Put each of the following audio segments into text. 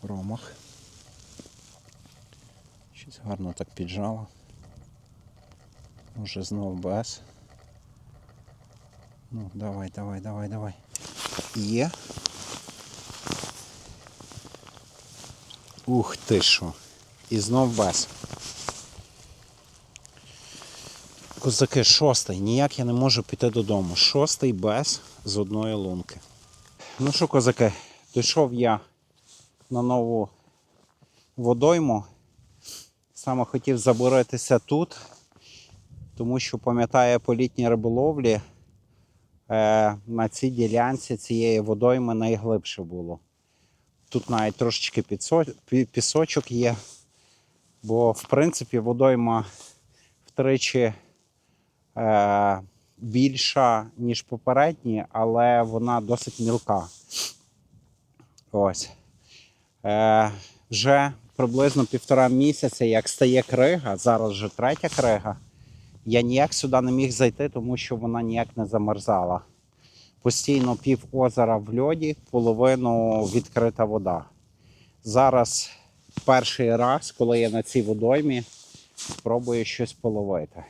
Промах. Щось гарно так піджало. Може знову без. Ну, давай, давай, давай, давай. Є. Ух ти що. І знов без. Козаки, шостий. Ніяк я не можу піти додому. Шостий без з одної лунки. Ну що, козаки, дійшов я на нову водойму. Саме хотів заборитися тут, тому що пам'ятаю по літній риболовлі е, на цій ділянці цієї водойми найглибше було. Тут навіть трошечки пісочок є, бо в принципі водойма втричі е, більша, ніж попередні, але вона досить мілка. Ось. Е, вже приблизно півтора місяця, як стає крига, зараз вже третя крига. Я ніяк сюди не міг зайти, тому що вона ніяк не замерзала. Постійно пів озера в льоді, половину відкрита вода. Зараз перший раз, коли я на цій водоймі, спробую щось половити.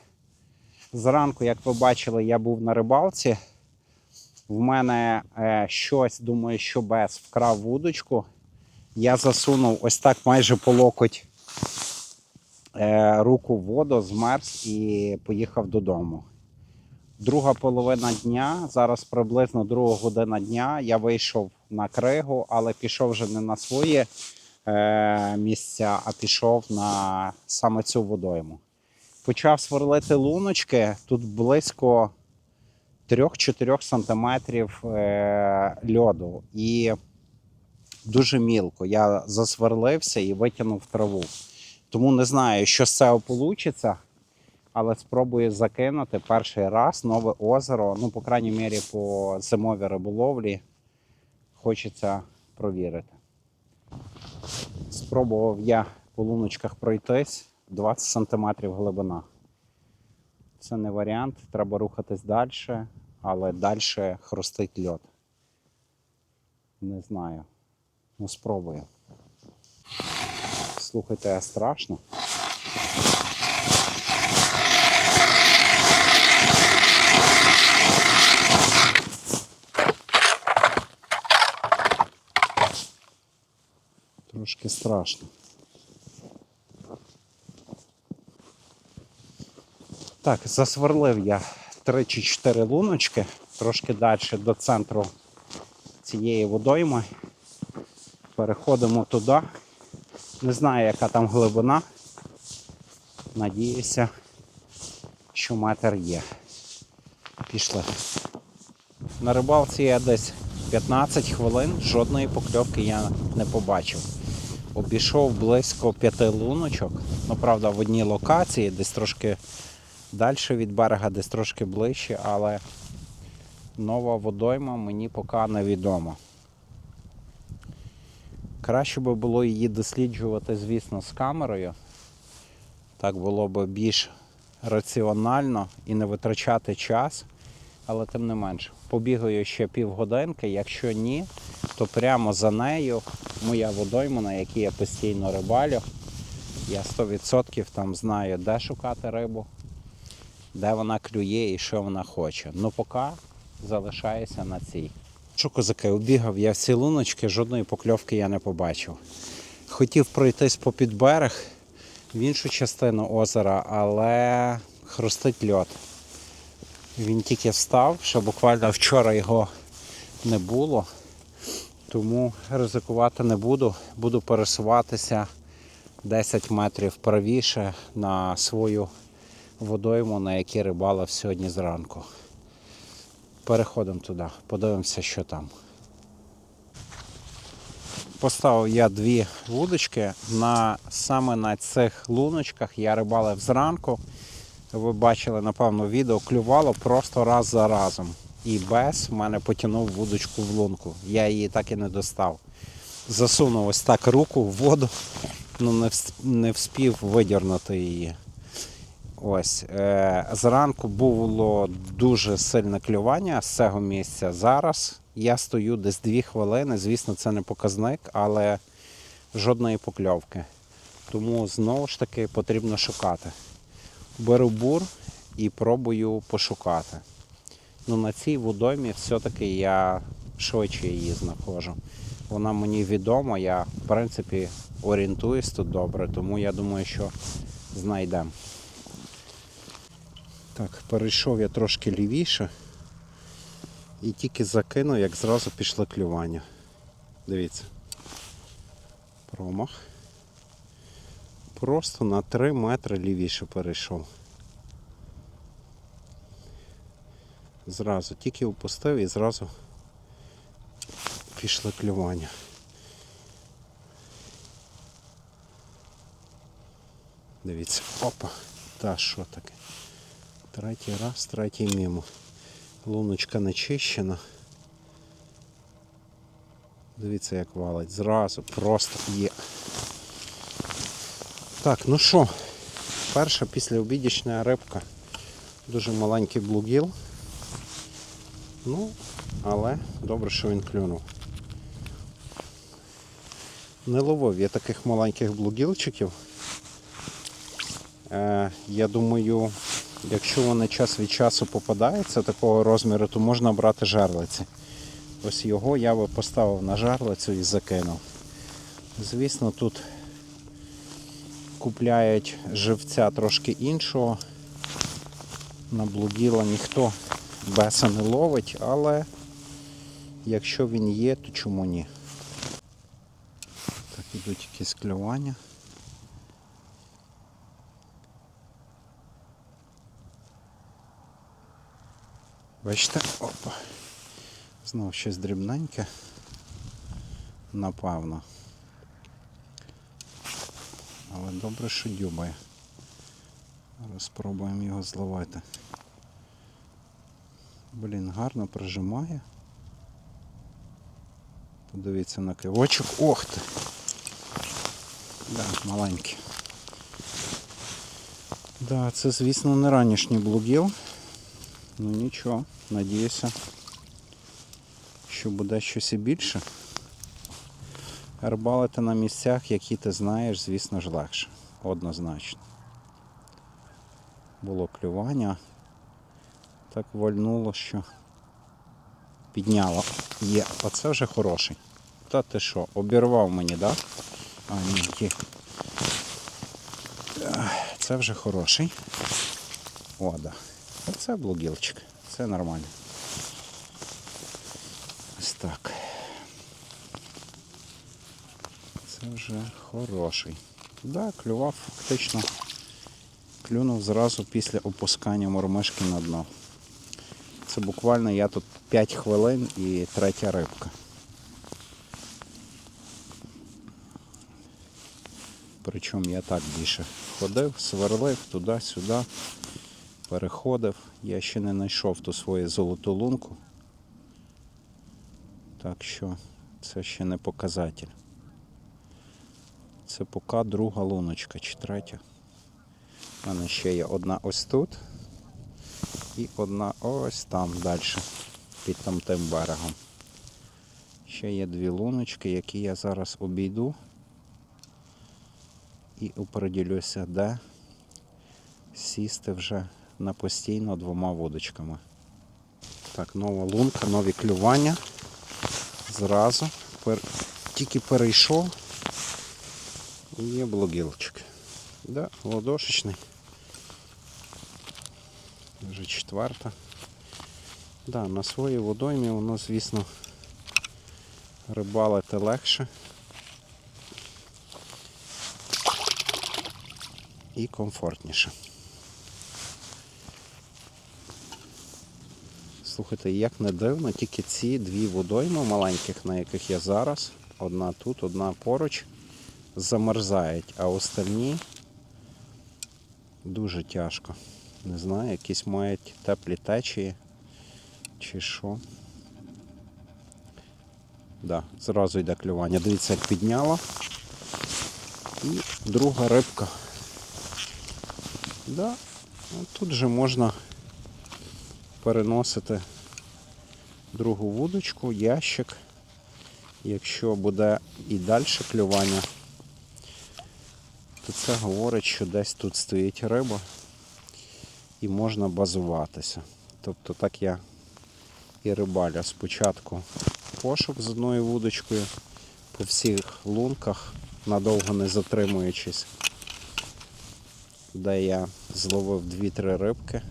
Зранку, як ви бачили, я був на рибалці. В мене е, щось, думаю, що без вкрав вудочку. Я засунув ось так майже по локоть е, руку в воду, змерз і поїхав додому. Друга половина дня, зараз приблизно друга година дня, я вийшов на кригу, але пішов вже не на свої е, місця, а пішов на саме цю водойму. Почав сверлити луночки, тут близько 3-4 сантиметрів е, льоду. І дуже мілко. Я засверлився і витягнув траву. Тому не знаю, що з цього вийде, але спробую закинути перший раз нове озеро. Ну, по крайній мірі, по зимовій риболовлі. Хочеться провірити. Спробував я по луночках пройтись 20 см глибина. Це не варіант, треба рухатись далі, але далі хрустить льод. Не знаю. Ну, спробую. Слухайте, а страшно. Трошки страшно. Так, засверлив я 3 чи 4 луночки, трошки далі до центру цієї водойми. Переходимо туди. Не знаю, яка там глибина. Надіюся, що метр є. Пішли. На рибалці я десь 15 хвилин, жодної покльовки я не побачив. Обійшов близько п'яти луночок. Ну, правда, в одній локації, десь трошки далі від берега, десь трошки ближче, але нова водойма мені поки невідома. Краще би було її досліджувати, звісно, з камерою. Так було б більш раціонально і не витрачати час. Але тим не менш, побігаю ще півгодинки. Якщо ні, то прямо за нею моя водойма, на якій я постійно рибалю. Я 100% там знаю, де шукати рибу, де вона клює і що вона хоче. Ну поки залишаюся на цій. Що козаки, обігав я всі луночки, жодної покльовки я не побачив. Хотів пройтись по під берег в іншу частину озера, але хрустить льод. Він тільки встав, що буквально вчора його не було. Тому ризикувати не буду. Буду пересуватися 10 метрів правіше на свою водойму, на якій рибалив сьогодні зранку. Переходимо туди, подивимося, що там. Поставив я дві вудочки. На, саме на цих луночках я рибалив зранку. Ви бачили, напевно, відео клювало просто раз за разом. І без в мене потягнув вудочку в лунку. Я її так і не достав. Засунув ось так руку в воду, ну не, вс- не вспів видірнути її. Ось. Е, зранку було дуже сильне клювання з цього місця. Зараз я стою десь 2 хвилини. Звісно, це не показник, але жодної покльовки. Тому знову ж таки потрібно шукати. Беру бур і пробую пошукати. Ну, на цій водоймі все-таки я швидше її знаходжу. Вона мені відома, я в принципі орієнтуюсь тут добре, тому я думаю, що знайдемо. Так, перейшов я трошки лівіше і тільки закинув, як зразу пішло клювання. Дивіться. Промах. Просто на 3 метри лівіше перейшов. Зразу тільки опустив і зразу пішло клювання. Дивіться, опа, та що таке? Третій раз, третій мімо. Луночка не чищена. Дивіться, як валить. Зразу просто є. Так, ну що, перша післяобідічна рибка. Дуже маленький блугіл. Ну, але добре, що він клюнув. Не ловив я таких маленьких блугілчиків. Е, я думаю, якщо вони час від часу попадаються такого розміру, то можна брати жерлиці. Ось його я би поставив на жерлицю і закинув. Звісно, тут купляють живця трошки іншого. На блуділа ніхто беса не ловить, але якщо він є, то чому ні? Так, ідуть якісь клювання. Бачите, опа. Знову щось дрібненьке. Напевно. Але добре, що дюбає. Зараз спробуємо його зловити. Блін, гарно прижимає. Подивіться на кивочок. Ох ти! Да, маленький. Да, це, звісно, не ранішній блугіл. Ну нічого, надіюся, що буде щось і більше. Рибалити на місцях, які ти знаєш, звісно ж легше. Однозначно. Було клювання. Так вальнуло, що підняло. Є, оце вже хороший. Та ти що, обірвав мені, так? А, ні, є. Це вже хороший. О, да. Оце блогілчик. Це нормально. Ось так. Це вже хороший. Да, клював фактично. Клюнув зразу після опускання мормишки на дно. Це буквально я тут 5 хвилин і третя рибка. Причому я так більше ходив, сверлив туди-сюди, переходив. Я ще не знайшов ту свою золоту лунку. Так що це ще не показатель. Це поки друга луночка чи третя. У мене ще є одна ось тут і одна ось там далі, під там тим берегом. Ще є дві луночки, які я зараз обійду і оприділюся, де сісти вже на постійно двома водочками. Так, нова лунка, нові клювання. Зразу пер... тільки перейшов і є блогілчик. Да, ладошечний. Вже четверта. Да, на своїй водоймі воно, звісно, рибалити легше. І комфортніше. Слухайте, як не дивно, тільки ці дві водойми маленьких, на яких я зараз, одна тут, одна поруч, замерзають, а остальні дуже тяжко. Не знаю, якісь мають теплі течії чи що. Да, зразу йде клювання. Дивіться, як підняло. І друга рибка. Да, тут же можна переносити другу вудочку, ящик. Якщо буде і далі клювання, то це говорить, що десь тут стоїть риба і можна базуватися. Тобто так я і рибаля спочатку пошук з одною вудочкою по всіх лунках, надовго не затримуючись, де я зловив 2-3 рибки.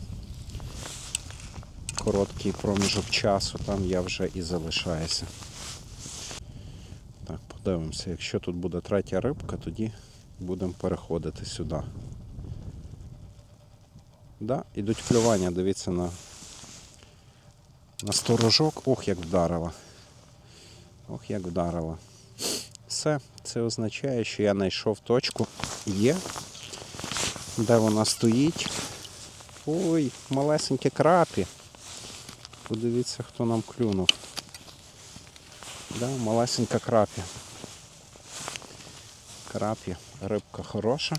Короткий проміжок часу, там я вже і залишаюся. Так, подивимося, якщо тут буде третя рибка, тоді будемо переходити сюди. Да, ідуть клювання, дивіться на, на сторожок. Ох, як вдарила. Ох, як вдарила. Все, це означає, що я знайшов точку. Є. Де вона стоїть? Ой, малесенькі крапі. Подивіться, хто нам клюнув. Да, малесенька крапі. Крапі, рибка хороша.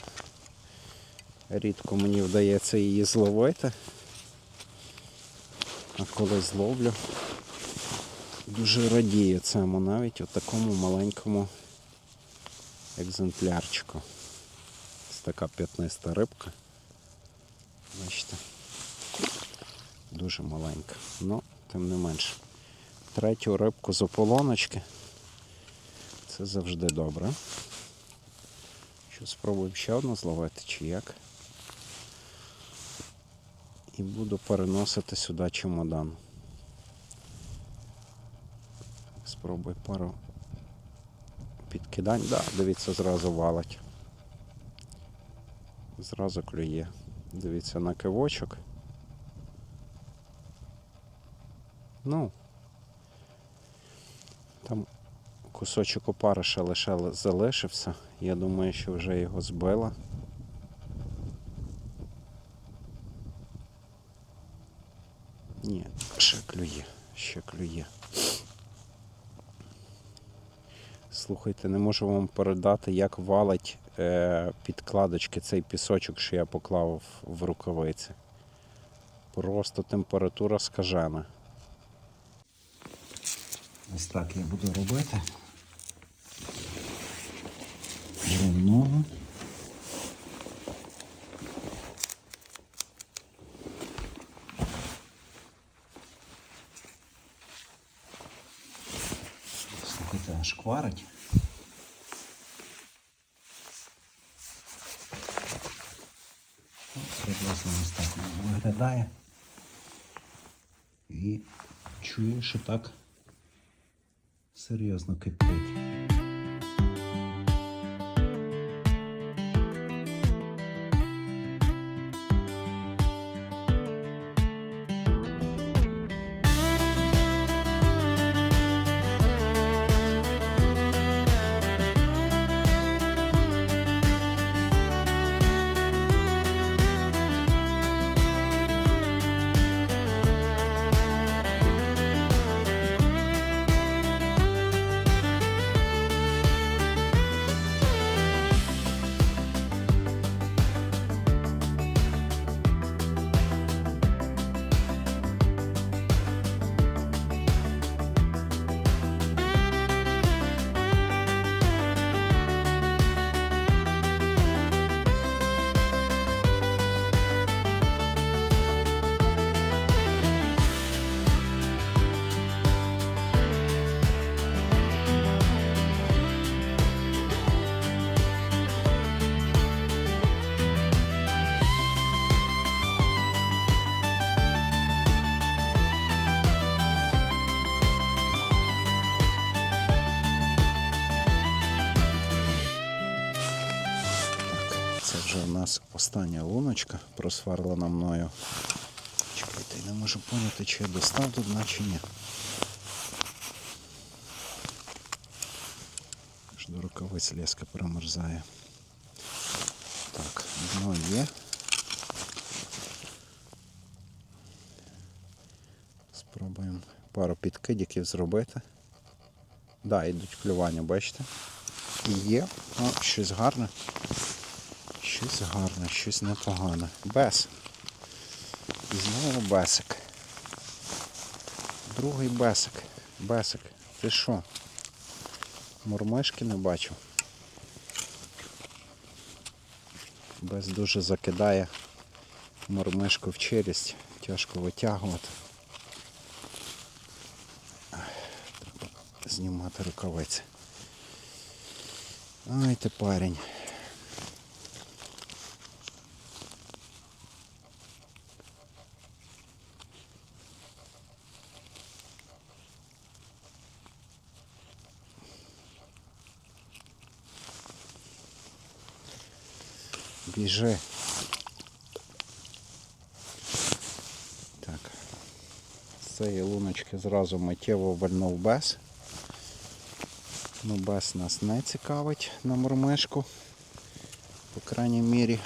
Рідко мені вдається її зловити. А коли зловлю, дуже радію цьому навіть у такому маленькому екземплярчику. Ось така п'ятниста рибка. Бачите, дуже маленька. Ну, тим не менше. Третю рибку з ополоночки. Це завжди добре. Що спробуємо ще одну зловити чи як. І буду переносити сюди чемодан. Спробуй пару підкидань. Да, дивіться, зразу валить. Зразу клює. Дивіться на кивочок. Ну, там кусочок опариша лише залишився. Я думаю, що вже його збила. Ні, ще клює, ще клює. Слухайте, не можу вам передати, як валить е, підкладочки цей пісочок, що я поклав в рукавиці. Просто температура скажена. Ось так я буду робити. Рівного. Слухайте, аж кварить. Приблизно ось так виглядає. І чую, що так серйозно кипить. Це вже в нас остання луночка просварлена мною. Чекайте, я не можу поняти, чи я достав до дна, чи ні. До рукавиць леска промерзає. Так, дно є. Спробуємо пару підкидіків зробити. Так, да, йдуть клювання, бачите? І є. О, щось гарне. Щось гарне, щось непогане. Бес. І знову бесик. Другий бесик. Бесик. Ти що? Мурмишки не бачу. Без дуже закидає мормишку в челюсть. Тяжко витягувати. Треба знімати рукавиці. Ай ти парень. Біжи. Так. З цієї луночки зразу миттєво вальнув без. Ну, без нас не цікавить на мормишку. По крайній мірі.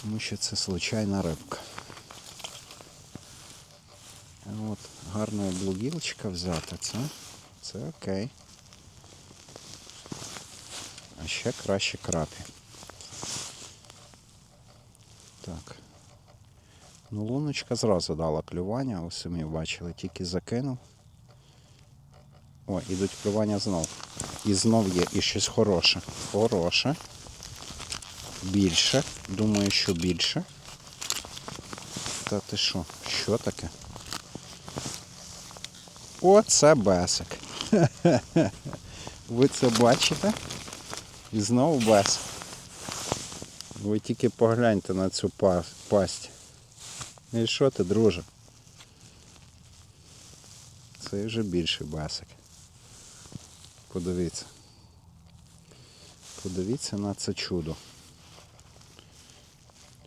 Тому що це случайна рибка. От гарного блугілчика взяти, це, це окей. А ще краще крапі. Так. Ну, луночка зразу дала клювання, ви самі бачили, тільки закинув. О, ідуть клювання знов. І знов є і щось хороше. Хороше. Більше. Думаю, що більше. Та ти що? Що таке? О, це бесик. Ви це бачите? І знову без. Ви тільки погляньте на цю па- пасть. І що ти, друже? Це вже більший басик. Подивіться. Подивіться на це чудо.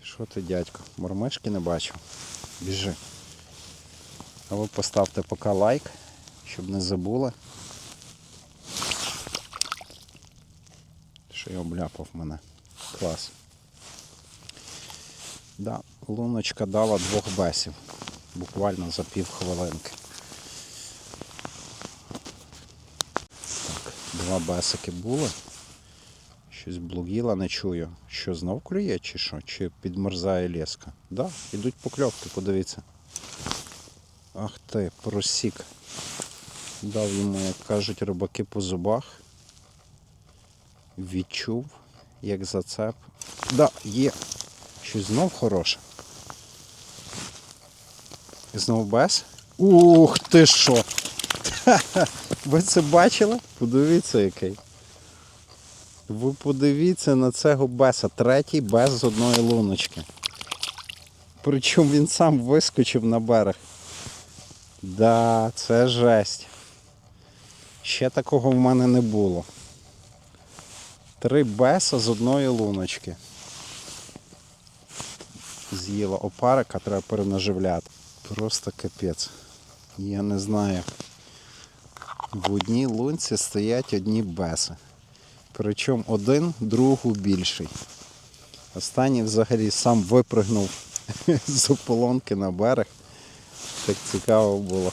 Що ти, дядько? Мормишки не бачив? Біжи. А ви поставте поки лайк, щоб не забули. Що я обляпав мене. Клас. Да, луночка дала двох бесів. Буквально за пів хвилинки. Так, два бесики були. Щось блугіла, не чую. Що знов клює чи що? Чи підмерзає леска? Да, ідуть покльовки, подивіться. Ах ти, просік. Дав йому, як кажуть, рибаки по зубах. Відчув, як зацеп. Да, є. Щось знов хороше. Знов без. Ух ти що! Ви це бачили? Подивіться який. Ви подивіться на цього беса. Третій без з одної луночки. Причому він сам вискочив на берег. Да, це жесть. Ще такого в мене не було. Три беса з одної луночки. З'їла опарика, треба перенаживляти. Просто капець. Я не знаю. В одній лунці стоять одні беси. Причому один другу більший. Останній взагалі сам випригнув з ополонки на берег. Так цікаво було.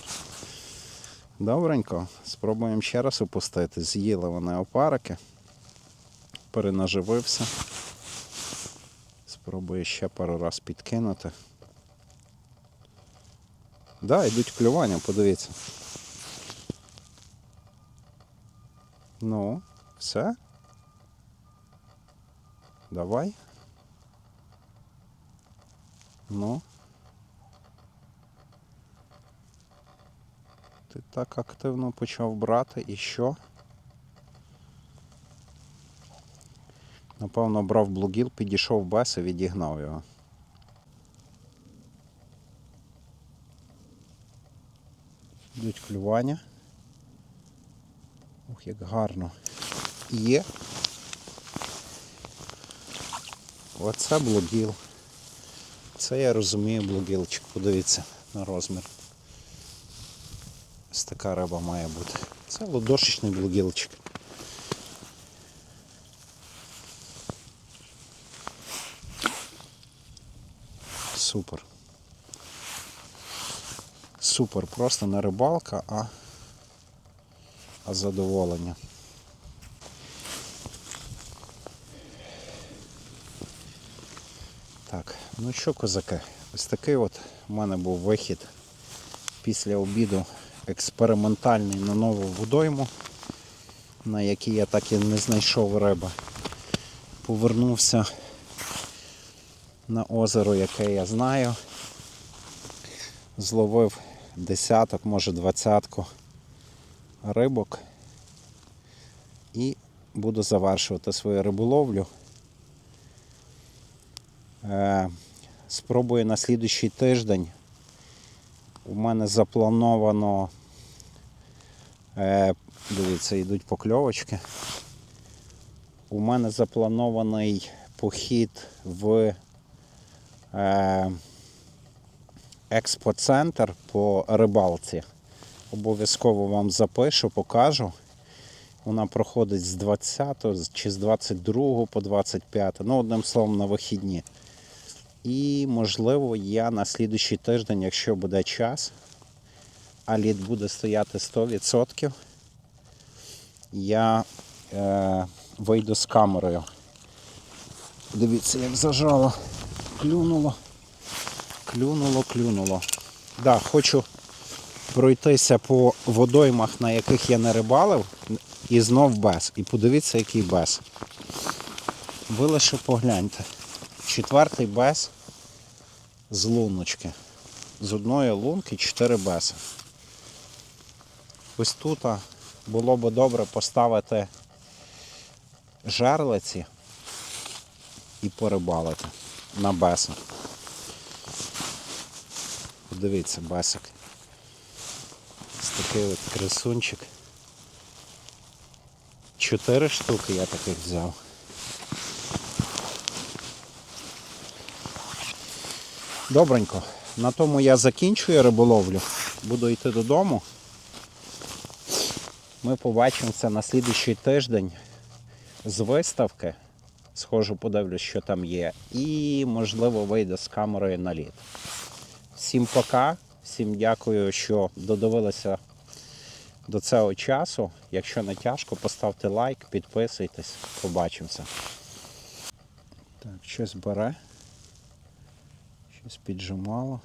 Добренько, спробуємо ще раз опустити. З'їли вони опарики. Перенаживився. Спробую ще пару раз підкинути. Да, йдуть клювання, подивіться. Ну, все. Давай. Ну. Ти так активно почав брати і що? Напевно, брав блугіл, підійшов без і відігнав його. Йдуть клювання. Ух, як гарно. Є. Оце блугіл. Це я розумію блугілчик. Подивіться на розмір. Ось така риба має бути. Це ладошечний блугілчик. Супер. Супер, просто не рибалка, а, а задоволення. Так, ну що, козаки, ось такий от у мене був вихід після обіду експериментальний на нову водойму, на якій я так і не знайшов риби. Повернувся на озеро, яке я знаю. Зловив десяток, може двадцятку рибок. І буду завершувати свою риболовлю. Е, спробую на слідуючий тиждень. У мене заплановано. Е, дивіться, йдуть покльовочки. У мене запланований похід в експоцентр по рибалці. Обов'язково вам запишу, покажу. Вона проходить з 20 чи з 22 по 25, ну, одним словом, на вихідні. І, можливо, я на слідуючий тиждень, якщо буде час, а лід буде стояти 100%, я е, вийду з камерою. Дивіться, як зажало. Клюнуло. Клюнуло, клюнуло. Да, хочу пройтися по водоймах, на яких я не рибалив, і знов без. І подивіться, який без. Ви лише погляньте. Четвертий без з луночки. З одної лунки 4 беси. Ось тут було би добре поставити жерлиці і порибалити на беса. Подивіться, бесик. Ось такий от красунчик. Чотири штуки я таких взяв. Добренько. На тому я закінчую риболовлю. Буду йти додому. Ми побачимося на слідуючий тиждень з виставки. Схожу, подивлюсь, що там є. І, можливо, вийде з камерою на лід. Всім пока. Всім дякую, що додивилися до цього часу. Якщо не тяжко, поставте лайк, підписуйтесь. Побачимося. Так, щось бере. Щось піджимало.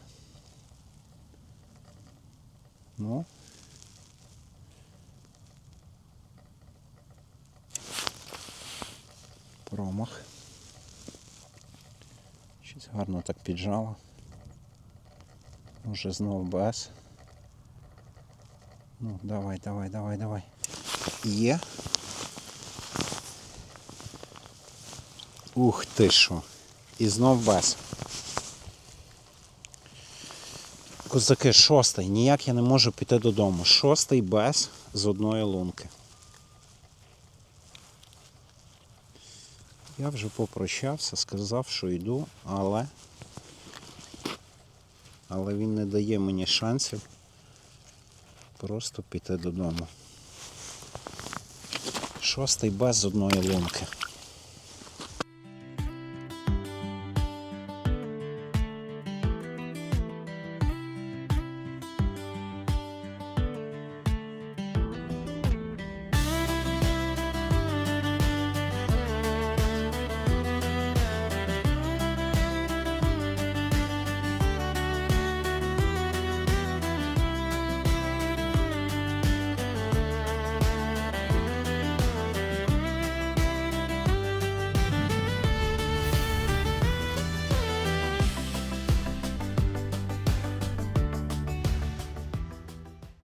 Ну. Промах. Щось гарно так піджало. Може знову без. Ну, давай, давай, давай, давай. Є. Ух ти що. І знов без. Козаки, шостий. Ніяк я не можу піти додому. Шостий без з одної лунки. Я вже попрощався, сказав, що йду, але. Але він не дає мені шансів просто піти додому. Шостий без одної лунки.